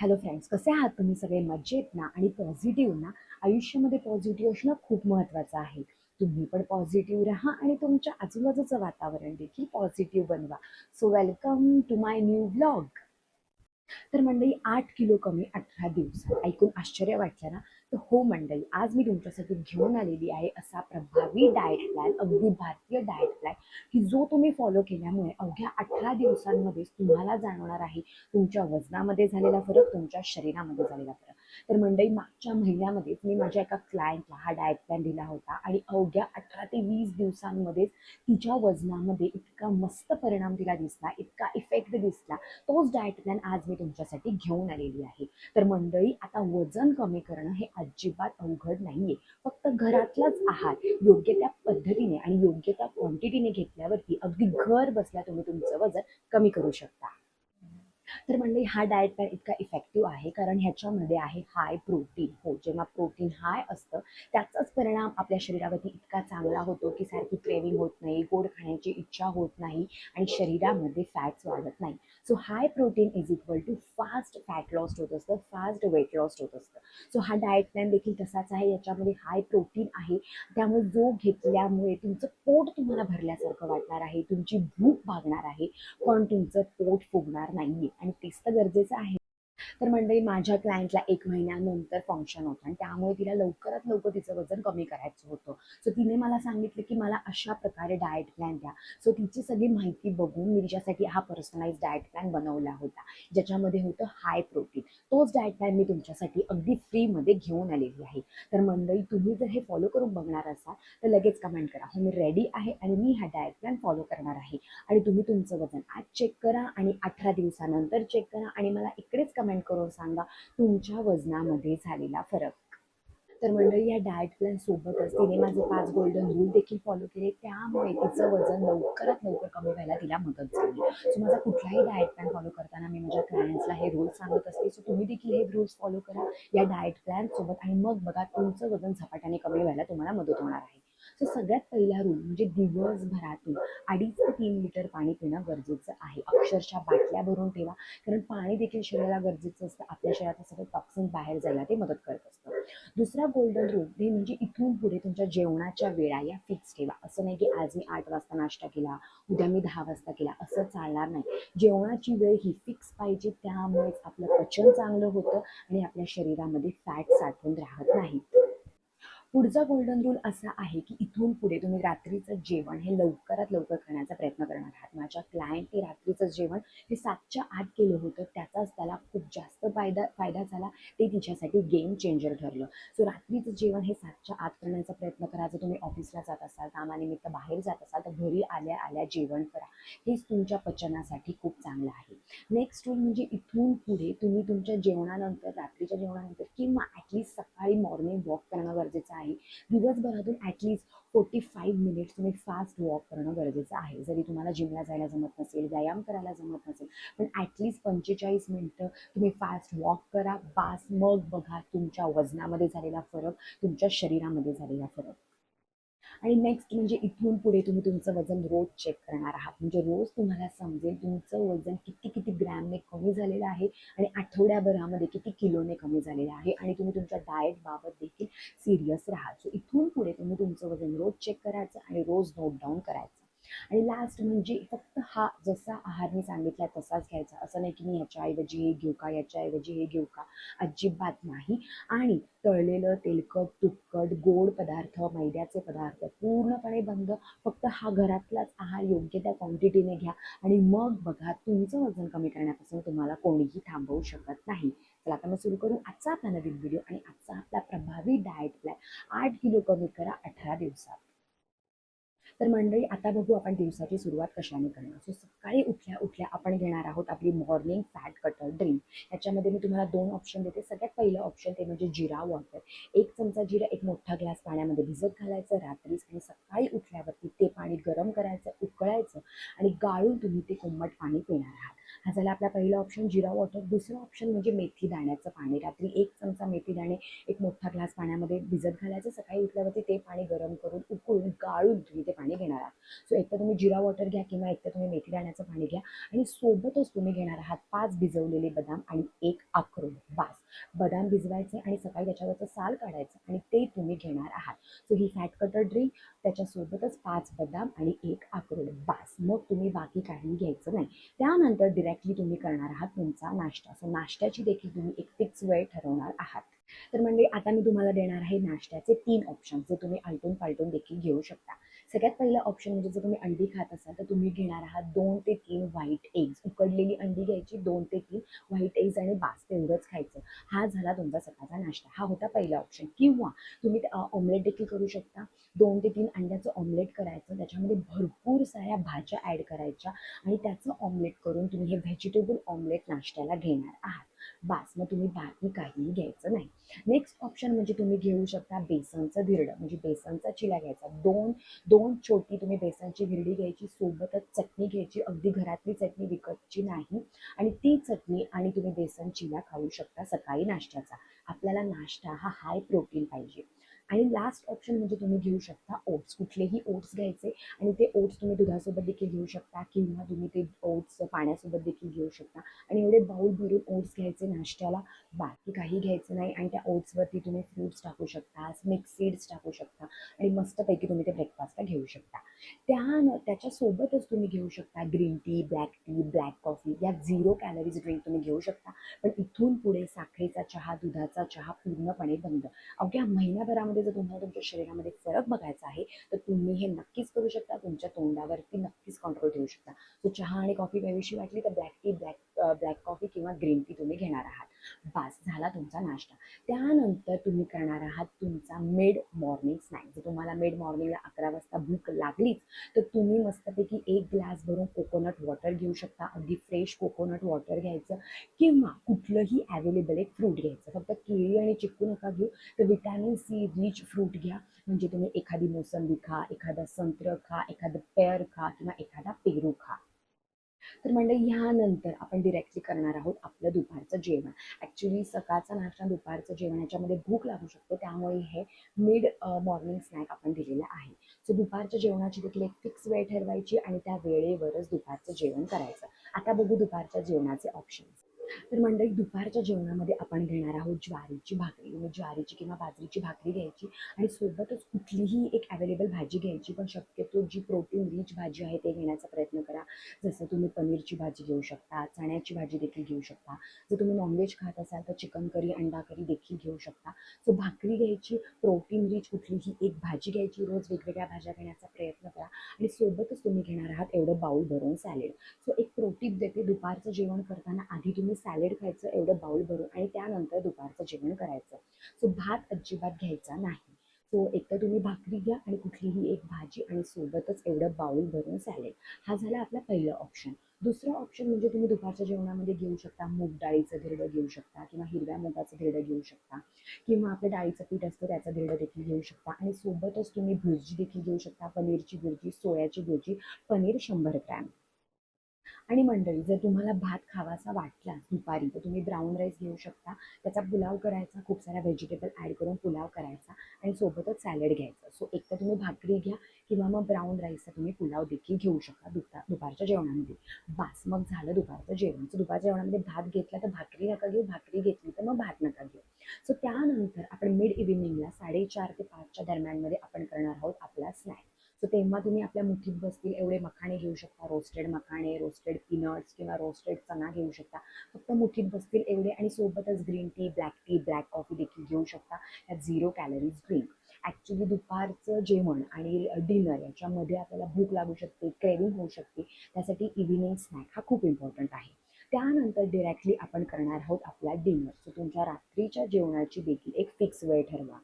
Hello friends कसे आहात तुम्ही सगळे? मजेत ना? आणि पॉझिटिव्ह ना? आयुष्यामध्ये पॉझिटिव्ह असणं खूप महत्त्वाचं आहे. तुम्ही पण पॉझिटिव्ह राहा आणि तुमच्या आजूबाजूचं वातावरण देखील पॉझिटिव्ह बनवा. So welcome to my new blog तर मंडळी आठ किलो कमी अठरा दिवस. ऐकून आश्चर्य वाटलं ना? तर हो मंडळी आज मी तुमच्यासाठी घेऊन आलेली आहे असा प्रभावी डाएट प्लॅन अगदी भारतीय डाएट प्लॅन की जो तुम्ही फॉलो केल्यामुळे अवघ्या अठरा दिवसांमध्येच तुम्हाला जाणवणार आहे तुमच्या वजनामध्ये झालेला फरक तुमच्या शरीरामध्ये झालेला फरक. तर मंडळी मागच्या महिन्यामध्येच मी माझ्या एका क्लायंटला हा डाएट प्लॅन दिला होता आणि अवघ्या अठरा ते वीस दिवसांमध्येच तिच्या वजनामध्ये इतका मस्त परिणाम तिला दिसला इतका इफेक्ट दिसला. तोच डाएट प्लॅन आज मी तुमच्यासाठी घेऊन आलेली आहे. तर मंडळी आता वजन कमी करणं हे अजिबात अवघड नाहीये. फक्त घरातलाच आहार योग्य त्या पद्धतीने आणि योग्य त्या क्वांटिटीने घेतल्यावरती अगदी घर बसल्या तुम्ही तुमचं वजन कमी करू शकता. तर म्हणजे हा डाएट प्लॅन इतका इफेक्टिव्ह आहे. कारण ह्याच्यामध्ये आहे हाय प्रोटीन हो जेव्हा प्रोटीन हाय असतं त्याचाच परिणाम आपल्या शरीरावरती इतका चांगला होतो की सारखी क्रेविंग होत नाही गोड खाण्याची इच्छा होत नाही आणि शरीरामध्ये फॅट्स वाढत नाही. So high protein is equal to fast fat loss होत असतं फास्ट वेट लॉस होत असतं. सो हा डाएट प्लॅन देखील तसाच आहे. याच्यामध्ये हाय प्रोटीन आहे. त्यामुळे जो घेतल्यामुळे तुमचं पोट तुम्हाला भरल्यासारखं वाटणार आहे तुमची भूक भागणार आहे पण तुमचं पोट फुगणार नाहीये. आणि तेच तर गरजेचं आहे. तर मंडळी माझ्या क्लायंटला एक महिन्यानंतर फंक्शन होतं आणि त्यामुळे तिला लवकरात लवकर तिचं वजन कमी करायचं होतं. सो तिने मला सांगितलं की मला अशा प्रकारे डाएट प्लॅन द्या. सो तिची सगळी माहिती बघून मी तिच्यासाठी हा पर्सनलाइज डाएट प्लॅन बनवला होता ज्याच्यामध्ये होतं हाय प्रोटीन तोच डाएट प्लॅन मी तुमच्यासाठी अगदी फ्रीमध्ये घेऊन आलेली आहे. तर मंडळी तुम्ही जर हे फॉलो करून बघणार असाल तर लगेच कमेंट करा. हो मी रेडी आहे आणि मी हा डाएट प्लॅन फॉलो करणार आहे. आणि तुम्ही तुमचं वजन आज चेक करा आणि अठरा दिवसानंतर चेक करा आणि मला इकडेच कमेंट करून सांगा तुमच्या वजनामध्ये झालेला फरक. तर मंडळी या डाएट प्लॅन सोबतच तिने माझे पाच गोल्डन रूल देखील फॉलो केले. त्यामुळे तिचं वजन लवकरात लवकर कमी व्हायला तिला मदत झाली. सो माझा कुठलाही डाएट प्लॅन फॉलो करताना मी माझ्या क्लायंट्सला हे रूल्स सांगत असते. सो तुम्ही देखील हे रूल्स फॉलो करा. या डाएट प्लॅन सोबत आणि मग बघा तुमचं वजन झपाट्याने कमी व्हायला तुम्हाला मदत होणार आहे. सो सगळ्यात पहिला रूल म्हणजे दिवसभरातून अडीच ते तीन लिटर पाणी पिणं गरजेचं आहे. अक्षरशः बाटल्या भरून ठेवा कारण पाणी देखील शरीराला गरजेचं असतं. आपल्या शरीरात सगळं टॉक्सिन बाहेर जायला ते मदत करत असतं. दुसरा गोल्डन रूल हे म्हणजे इथून पुढे तुमच्या जेवणाच्या वेळा या फिक्स ठेवा. असं नाही की आज मी आठ वाजता नाश्ता केला उद्या मी दहा वाजता केला असं चालणार नाही. जेवणाची वेळ ही फिक्स पाहिजे त्यामुळेच आपलं पचन चांगलं होतं आणि आपल्या शरीरामध्ये फॅट साठवून राहत नाही. पुढचा गोल्डन रूल असा आहे की इथून पुढे तुम्ही रात्रीचं जेवण हे लवकरात लवकर करण्याचा प्रयत्न करणार आहात. माझ्या क्लायंटने रात्रीचं जेवण हे सातच्या आठ केलं होतं. त्याचाच त्याला खूप जास्त फायदा फायदा झाला. ते तिच्यासाठी गेम चेंजर ठरलं. सो रात्रीचं जेवण हे सातच्या आत करण्याचा प्रयत्न करा. जर तुम्ही ऑफिसला जात असाल कामानिमित्त बाहेर जात असाल तर घरी आल्या आल्या जेवण करा. हेच तुमच्या पचनासाठी खूप चांगलं आहे. नेक्स्ट रूल म्हणजे इथून पुढे तुम्ही तुमच्या जेवणानंतर रात्रीच्या जेवणानंतर किंवा ॲटलिस्ट सकाळी मॉर्निंग वॉक करणं गरजेचं आहे दिवसभरातून at least forty five minutes तुम्ही फास्ट वॉक करणं गरजेचं आहे. जरी तुम्हाला जिमला जायला जमत नसेल व्यायाम करायला जमत नसेल पण ॲटलिस्ट पंचेचाळीस मिनटं तुम्ही फास्ट वॉक करा. बास मग बघा तुमच्या वजनामध्ये झालेला फरक तुमच्या शरीरामध्ये झालेला फरक. आणि नेक्स्ट म्हणजे इथून पुढे तुम्ही तुमचं वजन रोज चेक करणार आहात. म्हणजे रोज तुम्हाला समजेल तुमचं वजन किती किती ग्रॅमने कमी झालेलं आहे आणि आठवड्याभरामध्ये किती किलोने कमी झालेलं आहे आणि तुम्ही तुमच्या डाएटबाबत देखील सिरियस राहा सो इथून पुढे तुम्ही तुमचं वजन रोज चेक करायचं आणि रोज नोट डाऊन करायचं. आणि लास्ट म्हणजे फक्त हा जसा आहार मी सांगितला तसाच घ्यायचा. असं नाही की मी ह्याच्याऐवजी हे घेऊ का याच्याऐवजी हे घेऊ का? अजिबात नाही. आणि तळलेलं तेलकट तुपकट गोड पदार्थ मैद्याचे पदार्थ पूर्णपणे बंद. फक्त हा घरातलाच आहार योग्य त्या क्वांटिटीने घ्या. आणि मग बघा तुमचं वजन कमी करण्यापासून तुम्हाला कोणीही थांबवू शकत नाही. चला आता मग सुरू करू आजचा आपला नवीन व्हिडिओ आणि आजचा आपला प्रभावी डाएट प्लॅन आठ किलो कमी करा अठरा दिवसात. तर मंडळी आता बघू आपण दिवसाची सुरुवात कशाने करणार. सो सकाळी उठल्या उठल्या आपण घेणार आहोत आपली मॉर्निंग फॅट कटर ड्रिंक याच्यामध्ये मी तुम्हाला दोन ऑप्शन देते. सगळ्यात पहिलं ऑप्शन ते म्हणजे जिरा वॉटर एक चमचा जिरा एक मोठा ग्लास पाण्यामध्ये भिजत घालायचं रात्रीच आणि सकाळी उठल्यावरती ते पाणी गरम करायचं उकळायचं आणि गाळून तुम्ही ते कोमट पाणी पिणार आहात. हा झाला आपला पहिला ऑप्शन जिरा वॉटर दुसरा ऑप्शन म्हणजे मेथी दाण्याचं पाणी. रात्री एक चमचा मेथी दाणे एक मोठा ग्लास पाण्यामध्ये भिजत घालायचं. सकाळी उठल्यावरती ते पाणी गरम करून उकळून गाळून तुम्ही ते पाणी घेणार आहात. सो एक तर तुम्ही जिरा वॉटर घ्या किंवा एक तर तुम्ही मेथी दाण्याचं पाणी घ्या. आणि सोबतच तुम्ही घेणार आहात पाच भिजवलेले बदाम आणि एक अक्रोड. बास. बदाम भिजवायचे आणि सकाळी त्याच्यावरचं साल काढायचं आणि ते तुम्ही घेणार आहात. सो ही फॅट कटर ड्रिंक त्याच्यासोबतच पाच बदाम आणि एक अक्रोड बास. मग तुम्ही बाकी काही घ्यायचं नाही. त्यानंतर डिरेक्टली तुम्ही करणार आहात तुमचा नाश्ता. सो नाश्त्याची देखील तुम्ही एक फिक्स वेळ ठरवणार आहात. तर म्हणजे आता मी तुम्हाला देणार आहे नाश्त्याचे तीन ऑप्शन जे तुम्ही आलटून पालटून देखील घेऊ शकता. सगळ्यात पहिला ऑप्शन म्हणजे जर तुम्ही अंडी खात असाल तर तुम्ही घेणार आहात दोन ते तीन व्हाईट एग्ज उकडलेली अंडी घ्यायची दोन ते तीन व्हाईट एग्ज आणि बास तेवढंच खायचं. हा झाला तुमचा सकाळचा नाश्ता. हा होता पहिला ऑप्शन किंवा तुम्ही ऑमलेट देखील करू शकता. दोन ते तीन अंड्याचं ऑमलेट करायचं त्याच्यामध्ये भरपूर साऱ्या भाज्या ॲड करायच्या आणि त्याचं ऑमलेट करून तुम्ही हे व्हेजिटेबल ऑमलेट नाश्त्याला घेणार आहात. बास मग तुम्ही बाकी काहीही घ्यायचं नाही. नेक्स्ट ऑप्शन म्हणजे तुम्ही घेऊ शकता बेसनचं धिरडं. म्हणजे बेसनचा चिला घ्यायचा. दोन दोन छोटी तुम्ही बेसनची धिरडी घ्यायची सोबतच चटणी घ्यायची. अगदी घरातली चटणी विकतची नाही. आणि ती चटणी आणि तुम्ही बेसन चिला खाऊ शकता सकाळी नाश्त्याचा. आपल्याला नाश्ता हा हाय प्रोटीन पाहिजे. आणि लास्ट ऑप्शन म्हणजे तुम्ही घेऊ शकता ओट्स कुठलेही ओट्स घ्यायचे आणि ते ओट्स तुम्ही दुधासोबत देखील घेऊ शकता किंवा तुम्ही ते ओट्स पाण्यासोबत देखील घेऊ शकता. आणि एवढे बाऊल भरून ओट्स घ्यायचे नाश्त्याला बाकी काही घ्यायचं नाही आणि त्या ओट्सवरती तुम्ही फ्रूट्स टाकू शकता मिक्स सीड्स टाकू शकता आणि मस्तपैकी तुम्ही ते ब्रेकफास्टला घेऊ शकता. त्या त्याच्यासोबतच तुम्ही घेऊ शकता green tea black tea black coffee या झिरो कॅलरीज ड्रिंक तुम्ही घेऊ शकता. पण इथून पुढे साखरेचा चहा दुधाचा चहा पूर्णपणे बंद. अवघ्या महिन्याभरामध्ये जर तुम्हाला तुमच्या शरीरामध्ये फरक बघायचा आहे तर तुम्ही हे नक्कीच करू शकता. तुमच्या तोंडावरती नक्कीच कंट्रोल ठेवू शकता. सो चहा आणि कॉफी प्यावीशी वाटली तर black tea black black coffee किंवा ग्रीन टी तुम्ही घेणार आहात. बास झाला तुमचा नाश्ता. त्यानंतर तुम्ही करणार आहात तुमचा मिड मॉर्निंग स्नॅक जर तुम्हाला मिड मॉर्निंगला अकरा वाजता भूक लागलीच तर तुम्ही मस्तपैकी एक ग्लास भरून कोकोनट वॉटर घेऊ शकता. अगदी फ्रेश कोकोनट वॉटर घ्यायचं किंवा कुठलंही अवेलेबल एक फ्रूट घ्यायचं. फक्त केळी आणि चिक्कू नका घेऊ तर विटॅमिन सी रिच फ्रूट घ्या. म्हणजे तुम्ही एखादी मोसंबी खा एखादा संत्र खा एखादं पेअर खा किंवा एखादा पेरू खा. तर म्हणजे ह्यानंतर आपण डिरेक्टली करणार आहोत आपलं दुपारचं जेवण. ॲक्च्युली सकाळचा नाश्ता दुपारचं जेवण याच्यामध्ये भूक लागू शकते. त्यामुळे हे मिड मॉर्निंग स्नॅक आपण दिलेलं आहे. सो दुपारच्या जेवणाची देखील एक फिक्स वेळ ठरवायची आणि त्या वेळेवरच दुपारचं जेवण करायचं. आता बघू दुपारच्या जेवणाचे ऑप्शन्स तर मंडळी दुपारच्या जेवणामध्ये आपण घेणार आहोत ज्वारीची भाकरी. म्हणजे ज्वारीची किंवा बाजरीची भाकरी घ्यायची आणि सोबतच कुठलीही एक अवेलेबल भाजी घ्यायची. पण शक्यतो जी प्रोटीन रिच भाजी आहे ते घेण्याचा प्रयत्न करा. जसं तुम्ही पनीरची भाजी घेऊ शकता चण्याची भाजी देखील घेऊ शकता. जर तुम्ही नॉनव्हेज खात असाल तर चिकन करी अंडा करी देखील घेऊ शकता. सो भाकरी घ्यायची प्रोटीन रिच कुठलीही एक भाजी घ्यायची. रोज वेगवेगळ्या भाज्या घेण्याचा प्रयत्न करा. आणि सोबतच तुम्ही घेणार आहात एवढं बाऊल भरून सॅलेड सो एक प्रोटीन देते. दुपारचं जेवण करताना आधी तुम्ही सॅलेड खायचं एवढं बाऊल भरून आणि त्यानंतर दुपारचं जेवण करायचं. सो भात अजिबात घ्यायचा नाही. सो एक तर तुम्ही भाकरी घ्या आणि कुठलीही एक भाजी आणि सोबतच एवढं बाऊल भरून सॅलेड हा झाला आपला पहिलं ऑप्शन दुसरं ऑप्शन म्हणजे तुम्ही दुपारच्या जेवणामध्ये घेऊ शकता मूग डाळीचं धिरडं घेऊ शकता किंवा हिरव्या मुगाचं धिरडं घेऊ शकता किंवा आपलं डाळीचं पीठ असतं त्याचं धिरडं देखील घेऊ शकता आणि सोबतच तुम्ही भुर्जी देखील घेऊ शकता पनीरची भुर्जी सोयाची भुर्जी पनीर शंभर ग्रॅम. आणि मंडळी जर तुम्हाला भात खावासा वाटला दुपारी तर तुम्ही ब्राऊन राईस घेऊ शकता. त्याचा पुलाव करायचा खूप साऱ्या व्हेजिटेबल ॲड करून पुलाव करायचा आणि सोबतच सॅलड घ्यायचं. सो एक तर तुम्ही भाकरी घ्या किंवा मग ब्राऊन राईसचा तुम्ही पुलाव देखील घेऊ शकता दुपार दुपारच्या जेवणामध्ये. बास मग झालं दुपारचं जेवण. सो दुपारच्या जेवणामध्ये भात घेतला तर भाकरी नका घेऊ भाकरी घेतली तर मग भात नका घेऊ. सो त्यानंतर आपण मिड इव्हिनिंगला साडेचार ते पाचच्या दरम्यानमध्ये आपण करणार आहोत आपला स्नॅक सो तेव्हा तुम्ही आपल्या मुठीत बसतील एवढे मखाणे घेऊ शकता रोस्टेड मखाणे रोस्टेड पीनट्स किंवा रोस्टेड चणा घेऊ शकता. फक्त मुठीत बसतील एवढे आणि सोबतच green tea black tea black coffee देखील घेऊ शकता. या झिरो कॅलरीज ड्रिंक ॲक्च्युली दुपारचं जेवण आणि डिनर याच्यामध्ये आपल्याला भूक लागू शकते क्रेविंग होऊ शकते. त्यासाठी इव्हिनिंग स्नॅक हा खूप इम्पॉर्टंट आहे. त्यानंतर डिरेक्टली आपण करणार आहोत आपला डिनर सो तुमच्या रात्रीच्या जेवणाची देखील एक फिक्स वेळ ठरवा.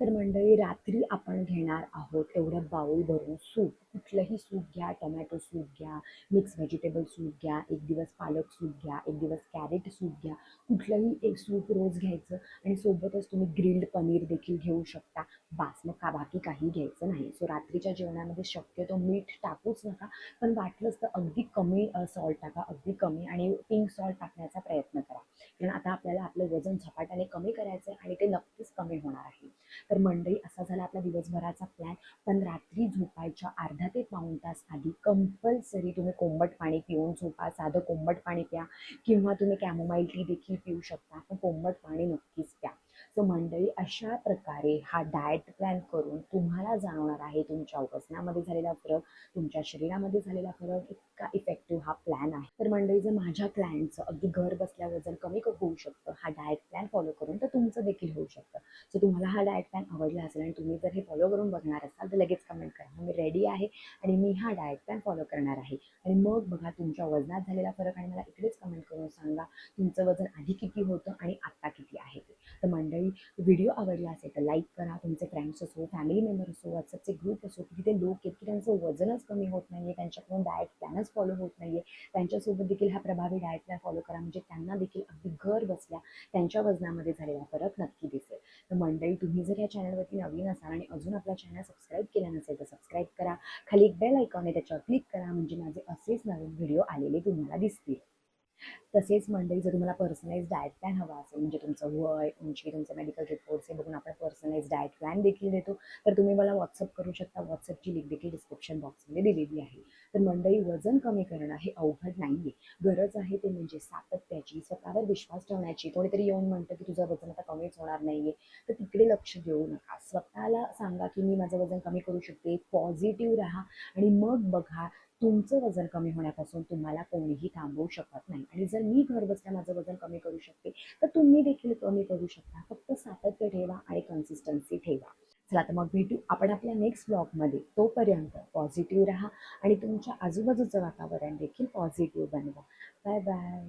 तर मंडळी रात्री आपण घेणार आहोत एवढं बाऊल भरून सूप. कुठलंही सूप घ्या टोमॅटो सूप घ्या मिक्स व्हेजिटेबल सूप घ्या एक दिवस पालक सूप घ्या एक दिवस कॅरेट सूप घ्या. कुठलंही एक सूप रोज घ्यायचं आणि सोबतच तुम्ही ग्रिल्ड पनीर देखील घेऊ शकता. बास मग का बाकी काही घ्यायचं नाही. सो रात्रीच्या जेवणामध्ये शक्यतो मीठ टाकूच नका पण वाटलंच तर अगदी कमी सॉल्ट टाका. अगदी कमी आणि पिंक सॉल्ट टाकण्याचा प्रयत्न करा. कारण आता आपल्याला आपलं वजन झपाट्याने कमी करायचं आहे आणि ते नक्कीच कमी होणार आहे. तर मंडळी असा झाला आपला दिवसभराचा प्लॅन पण रात्री झोपायच्या अर्धा ते पाऊण तास आधी कंपल्सरी तुम्ही कोंबट पाणी पिऊन झोपा साधं कोंबट पाणी प्या किंवा तुम्ही कॅमोमाईल टी देखील पिऊ शकता. पण कोंबट पाणी नक्कीच प्या. सो मंडळी अशा प्रकारे हा डाएट प्लॅन करून तुम्हाला जाणवणार आहे तुमच्या वजनामध्ये झालेला फरक तुमच्या शरीरामध्ये झालेला फरक इतका इफेक्टिव्ह हा प्लॅन आहे. तर मंडळी जर माझ्या क्लायंटचं अगदी घर बसल्या वजन कमी होऊ शकतं हा डाएट प्लॅन फॉलो करून तर तुमचं देखील होऊ शकतं. सो तुम्हाला हा डाएट प्लॅन आवडला असेल आणि तुम्ही जर हे फॉलो करून बघणार असाल तर लगेच कमेंट करा. मी रेडी आहे आणि मी हा डाएट प्लॅन फॉलो करणार आहे. आणि मग बघा तुमच्या वजनात झालेला फरक आणि मला इकडेच कमेंट करून सांगा तुमचं वजन आधी किती होतं आणि आता तर मंडळी व्हिडिओ आवडला असेल तर लाईक करा तुमचे फ्रेंड्स असो फॅमिली मेंबर असो व्हॉट्सअपचे ग्रुप असो की तिथे लोक आहेत की त्यांचं वजनच कमी होत नाही आहे त्यांच्याकडून डाएट प्लॅनच फॉलो होत नाही आहे त्यांच्यासोबत देखील हा प्रभावी डाएट प्लॅन फॉलो करा म्हणजे त्यांना देखील अगदी घर बसल्या त्यांच्या वजनामध्ये झालेला फरक नक्की दिसेल. तर मंडळी तुम्ही जर या चॅनलवरती नवीन असाल आणि अजून आपला चॅनल सबस्क्राईब केला नसेल तर सबस्क्राईब करा. खाली एक बेल आयकॉन आहे त्याच्यावर क्लिक करा म्हणजे माझे असेच नवीन व्हिडिओ आलेले तुम्हाला दिसतील. तसेच मंडळी जर तुम्हाला पर्सनलाइज डाएट प्लॅन हवा असेल म्हणजे तुमचं वय म्हणजे उंची तुमचे मेडिकल रिपोर्ट्स हे बघून आपण पर्सनलाइज डाएट प्लॅन देखील देतो तर तुम्ही मला व्हॉट्सअप करू शकता. व्हॉट्सअपची लिंक देखील डिस्क्रिप्शन बॉक्समध्ये दिलेली आहे. तर मंडळी वजन कमी करणं हे अवघड नाही आहे गरज आहे ते म्हणजे सातत्याची स्वतःवर विश्वास ठेवण्याची. कोणीतरी येऊन म्हणतं की तुझं वजन आता कमीच होणार नाही आहे तर तिकडे लक्ष देऊ नका. स्वतःला सांगा की मी माझं वजन कमी करू शकते. पॉझिटिव्ह राहा आणि मग बघा तुमचं वजन कमी होण्यापासून तुम्हाला कोणीही थांबवू शकत नाही. आणि जर मी घर बसल्या माझं वजन कमी करू शकते तर तुम्ही देखील कमी करू शकता. फक्त सातत्य ठेवा आणि कन्सिस्टन्सी ठेवा. चला तर मग भेटू आपण आपल्या नेक्स्ट ब्लॉगमध्ये तोपर्यंत पॉझिटिव्ह राहा आणि तुमच्या आजूबाजूचं वातावरण देखील पॉझिटिव्ह बनवा. Bye bye